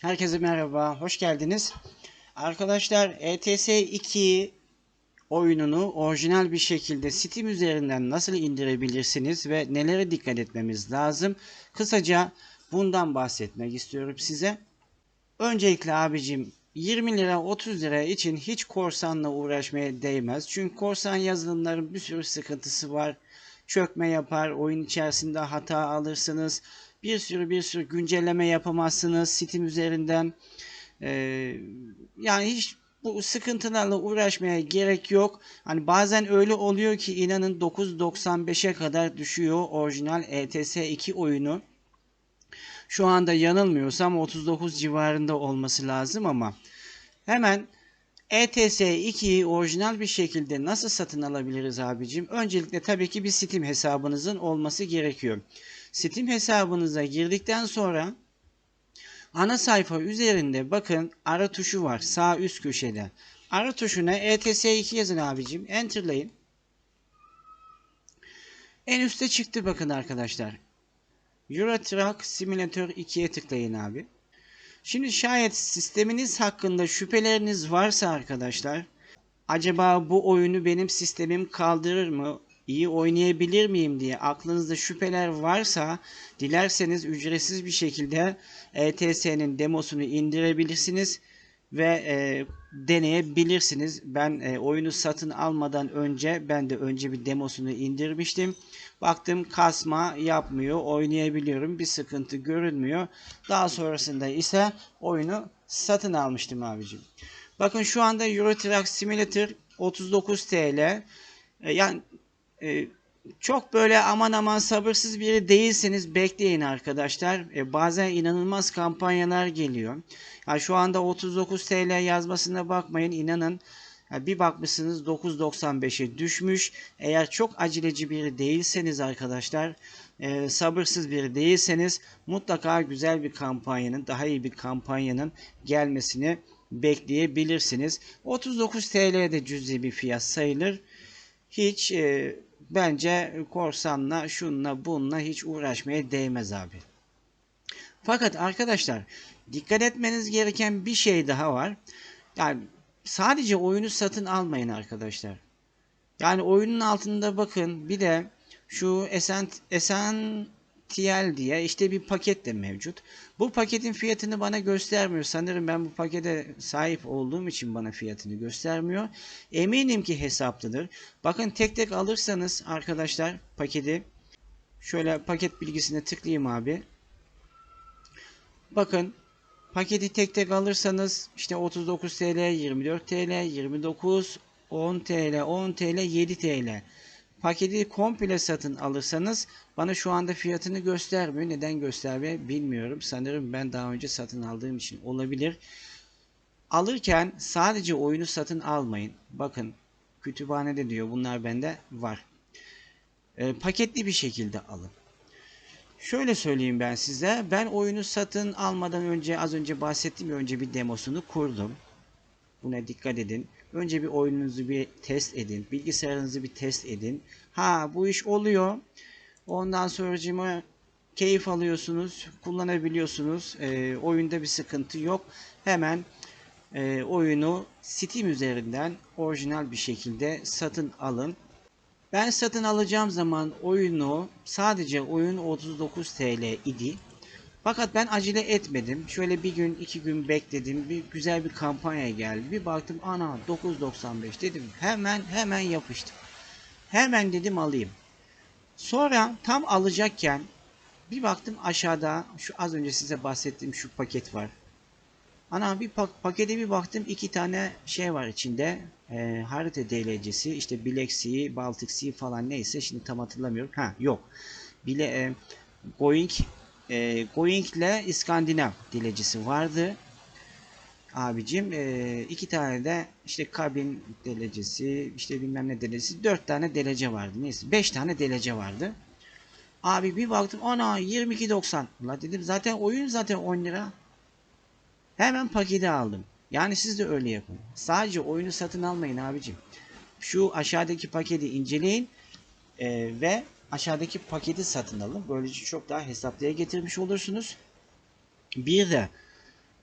Herkese merhaba, hoş geldiniz. Arkadaşlar ETS 2 oyununu orijinal bir şekilde Steam üzerinden nasıl indirebilirsiniz ve nelere dikkat etmemiz lazım? Kısaca bundan bahsetmek istiyorum size. Öncelikle abicim 20 lira 30 lira için hiç korsanla uğraşmaya değmez. Çünkü korsan yazılımların bir sürü sıkıntısı var. Çökme yapar, oyun içerisinde hata alırsınız. Bir sürü bir sürü güncelleme yapamazsınız Steam üzerinden. Ee, yani hiç bu sıkıntılarla uğraşmaya gerek yok. Hani bazen öyle oluyor ki inanın 9.95'e kadar düşüyor orijinal ETS 2 oyunu. Şu anda yanılmıyorsam 39 civarında olması lazım ama hemen ETS 2'yi orijinal bir şekilde nasıl satın alabiliriz abicim? Öncelikle tabii ki bir Steam hesabınızın olması gerekiyor. Steam hesabınıza girdikten sonra ana sayfa üzerinde bakın ara tuşu var sağ üst köşede. Ara tuşuna ETS 2 yazın abicim. Enter'layın. En üstte çıktı bakın arkadaşlar. Euro Truck Simulator 2'ye tıklayın abi. Şimdi şayet sisteminiz hakkında şüpheleriniz varsa arkadaşlar acaba bu oyunu benim sistemim kaldırır mı? İyi oynayabilir miyim diye aklınızda şüpheler varsa dilerseniz ücretsiz bir şekilde ETS'nin demosunu indirebilirsiniz ve e, deneyebilirsiniz. Ben e, oyunu satın almadan önce ben de önce bir demosunu indirmiştim. Baktım kasma yapmıyor, oynayabiliyorum. Bir sıkıntı görünmüyor. Daha sonrasında ise oyunu satın almıştım abicim. Bakın şu anda Euro Truck Simulator 39 TL. E, yani e, çok böyle aman aman sabırsız biri değilseniz bekleyin arkadaşlar. E, bazen inanılmaz kampanyalar geliyor. Yani şu anda 39 TL yazmasına bakmayın inanın. Yani bir bakmışsınız 9.95'e düşmüş. Eğer çok aceleci biri değilseniz arkadaşlar e, sabırsız biri değilseniz mutlaka güzel bir kampanyanın daha iyi bir kampanyanın gelmesini bekleyebilirsiniz. 39 TL de cüzi bir fiyat sayılır. Hiç e, bence korsanla şunla bununla hiç uğraşmaya değmez abi. Fakat arkadaşlar dikkat etmeniz gereken bir şey daha var. Yani sadece oyunu satın almayın arkadaşlar. Yani oyunun altında bakın bir de şu Esen TL diye işte bir paket de mevcut. Bu paketin fiyatını bana göstermiyor. Sanırım ben bu pakete sahip olduğum için bana fiyatını göstermiyor. Eminim ki hesaplıdır. Bakın tek tek alırsanız arkadaşlar paketi şöyle paket bilgisine tıklayayım abi. Bakın paketi tek tek alırsanız işte 39 TL, 24 TL, 29, 10 TL, 10 TL, 7 TL. Paketi komple satın alırsanız bana şu anda fiyatını göstermiyor. Neden göstermiyor bilmiyorum. Sanırım ben daha önce satın aldığım için olabilir. Alırken sadece oyunu satın almayın. Bakın kütüphanede diyor bunlar bende var. E, paketli bir şekilde alın. Şöyle söyleyeyim ben size. Ben oyunu satın almadan önce az önce bahsettiğim önce bir demosunu kurdum. Buna dikkat edin. Önce bir oyununuzu bir test edin. Bilgisayarınızı bir test edin. Ha bu iş oluyor. Ondan sonracıma keyif alıyorsunuz. Kullanabiliyorsunuz. E, oyunda bir sıkıntı yok. Hemen e, oyunu Steam üzerinden orijinal bir şekilde satın alın. Ben satın alacağım zaman oyunu sadece oyun 39 TL idi. Fakat ben acele etmedim. Şöyle bir gün iki gün bekledim. Bir güzel bir kampanya geldi. Bir baktım ana 9.95 dedim. Hemen hemen yapıştım. Hemen dedim alayım. Sonra tam alacakken bir baktım aşağıda şu az önce size bahsettiğim şu paket var. Ana bir pak pakete bir baktım iki tane şey var içinde. E, harita DLC'si işte Black Sea, Baltic Sea falan neyse şimdi tam hatırlamıyorum. Ha yok. Bile e, Going e, Going ile İskandinav dilecisi vardı. Abicim e, iki tane de işte kabin delecesi işte bilmem ne delecesi dört tane delece vardı. Neyse beş tane delece vardı. Abi bir baktım ana 22.90. La dedim zaten oyun zaten 10 lira. Hemen paketi aldım. Yani siz de öyle yapın. Sadece oyunu satın almayın abicim. Şu aşağıdaki paketi inceleyin e, ve aşağıdaki paketi satın alın. Böylece çok daha hesaplıya getirmiş olursunuz. Bir de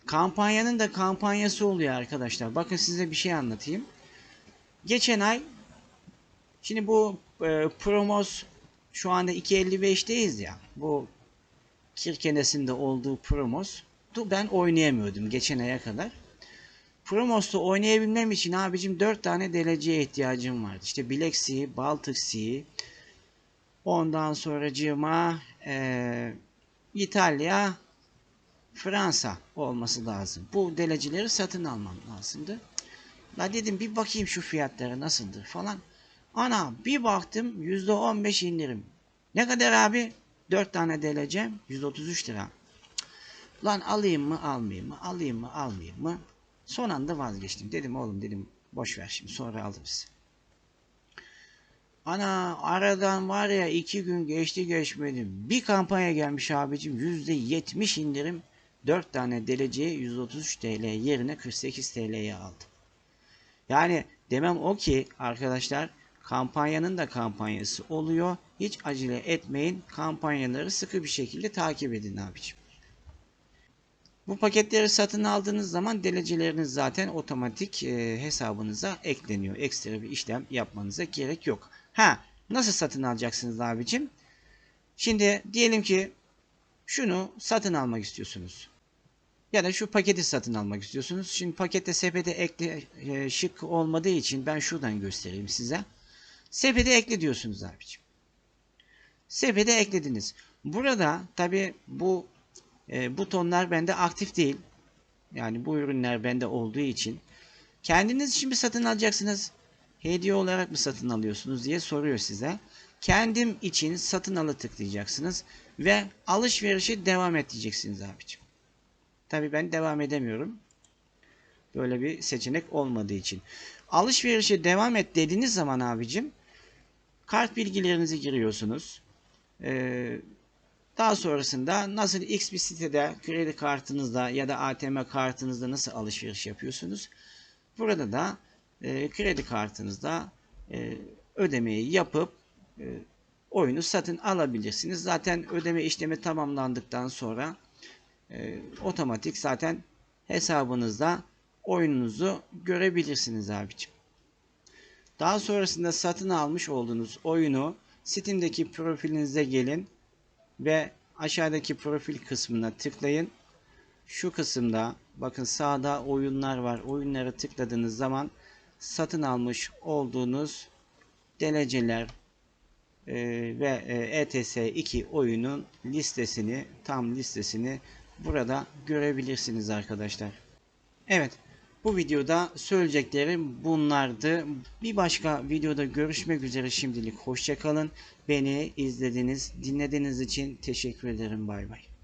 kampanyanın da kampanyası oluyor arkadaşlar. Bakın size bir şey anlatayım. Geçen ay şimdi bu e, promos şu anda 2.55'teyiz ya. Bu Kirkenes'in de olduğu promos. Ben oynayamıyordum geçen aya kadar. Promos'ta oynayabilmem için abicim 4 tane deleceye ihtiyacım vardı. İşte Black Sea, Baltic ondan sonracığıma e, İtalya, Fransa olması lazım. Bu delecileri satın almam lazımdı. La dedim bir bakayım şu fiyatları nasıldır falan. Ana bir baktım %15 indirim. Ne kadar abi? 4 tane delecem 133 lira. Lan alayım mı almayayım mı? Alayım mı almayayım mı? Son anda vazgeçtim. Dedim oğlum dedim boş ver şimdi sonra alırız. Ana aradan var ya iki gün geçti geçmedi. Bir kampanya gelmiş abicim %70 indirim. 4 tane deleceye 133 TL yerine 48 TL'ye aldım. Yani demem o ki arkadaşlar kampanyanın da kampanyası oluyor. Hiç acele etmeyin. Kampanyaları sıkı bir şekilde takip edin abicim. Bu paketleri satın aldığınız zaman deleceleriniz zaten otomatik e, hesabınıza ekleniyor. Ekstra bir işlem yapmanıza gerek yok. Ha nasıl satın alacaksınız abicim? Şimdi diyelim ki şunu satın almak istiyorsunuz. Ya da şu paketi satın almak istiyorsunuz. Şimdi pakette sepete ekle e, şık olmadığı için ben şuradan göstereyim size. Sepete ekle diyorsunuz abicim. Sepete eklediniz. Burada tabi bu e, butonlar bende aktif değil. Yani bu ürünler bende olduğu için. Kendiniz mi satın alacaksınız? Hediye olarak mı satın alıyorsunuz diye soruyor size. Kendim için satın alı tıklayacaksınız. Ve alışverişe devam et diyeceksiniz abicim. Tabi ben devam edemiyorum. Böyle bir seçenek olmadığı için. Alışverişe devam et dediğiniz zaman abicim kart bilgilerinizi giriyorsunuz. Ee, daha sonrasında nasıl X bir sitede kredi kartınızda ya da ATM kartınızda nasıl alışveriş yapıyorsunuz? Burada da e, kredi kartınızda e, ödemeyi yapıp e, oyunu satın alabilirsiniz. Zaten ödeme işlemi tamamlandıktan sonra e, otomatik zaten hesabınızda oyununuzu görebilirsiniz abicim. Daha sonrasında satın almış olduğunuz oyunu Steam'deki profilinize gelin ve aşağıdaki profil kısmına tıklayın. Şu kısımda bakın sağda oyunlar var. Oyunlara tıkladığınız zaman satın almış olduğunuz deleceler e, ve e, ETS 2 oyunun listesini tam listesini burada görebilirsiniz arkadaşlar. Evet bu videoda söyleyeceklerim bunlardı. Bir başka videoda görüşmek üzere şimdilik hoşçakalın. Beni izlediğiniz, dinlediğiniz için teşekkür ederim. Bay bay.